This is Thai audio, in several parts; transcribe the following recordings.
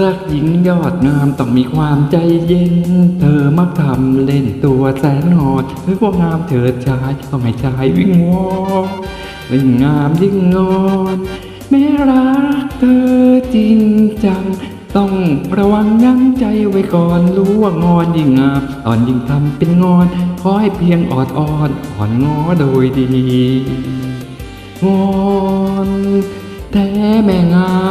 รักหญิงยอดงามต้องมีความใจเย็น เธอมักทำเล่นตัวแสนหอดหรือว่างามเถิดชายต้องให้ชายวิ่งวอนยิ่งงามยิ่งงอนแม้รักเธอจริงจัง ต้องระวังยั้งใจไว้ก่อนรู้ว่างอนยิ่งงามตอนยิ่งทำเป็นงอนขอให้เพียงออดอ่อนอ่อนงอโดยดีงอนแท้แม่งาม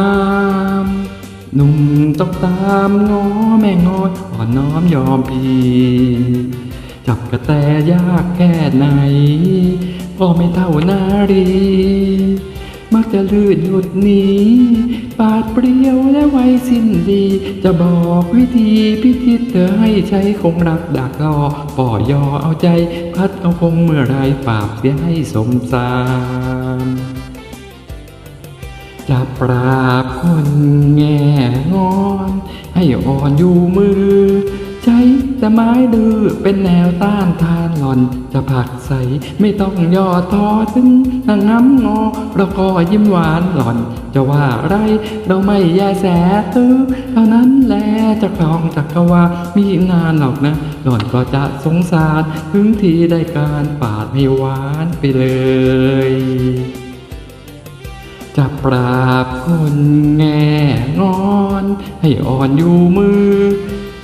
ต้องตามง้อแม่งอนอ่อนน้อมยอมพีจับกระแตยากแค่ไหนก็ไม่เท่านารี มักจะลื่นหลุดหนีปาดเปรี้ยวและไวสิ้นดี จะบอกวิธีพิจิตเธอให้ใช้คงรักดักรอป่อยอเอาใจ พัดเอาคงเมื่อไรปราบเสียให้สมสาร จะปราบคนแง่งอน ให้อ่อนอยู่มือ ใช้แต่ไม้ดื้อเป็นแนวต้านทานหล่อน จะผักใสไม่ต้องย่อท้อถึงนางน้ำงอเราก็ยิ้มหวานหล่อน จะว่าไรเราไม่แยแสตื้อเท่านั้นแหละจะครองจักรวาลมีนานหรอกนะ หล่อนก็จะสงสารถึงทีได้การปาดให้หวานไปเลย จะปราบคนแง่งอน ให้อ่อนอยู่มือ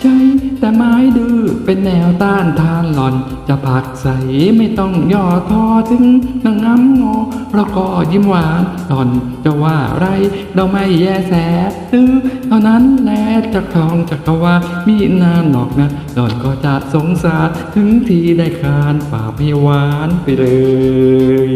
ใช้แต่ไม้ดื้อเป็นแนวต้านทานหล่อน จะผักใสไม่ต้องย่อท้อถึงนางงำงอเราก็ยิ้มหวานหล่อนจะว่าไรเราไม่แยแสตื้อเท่านั้นแหละจะครองจักรวาลมีนานหรอกนะหล่อนก็จะสงสารถึงทีได้คานป่าบให้หวานไปเลย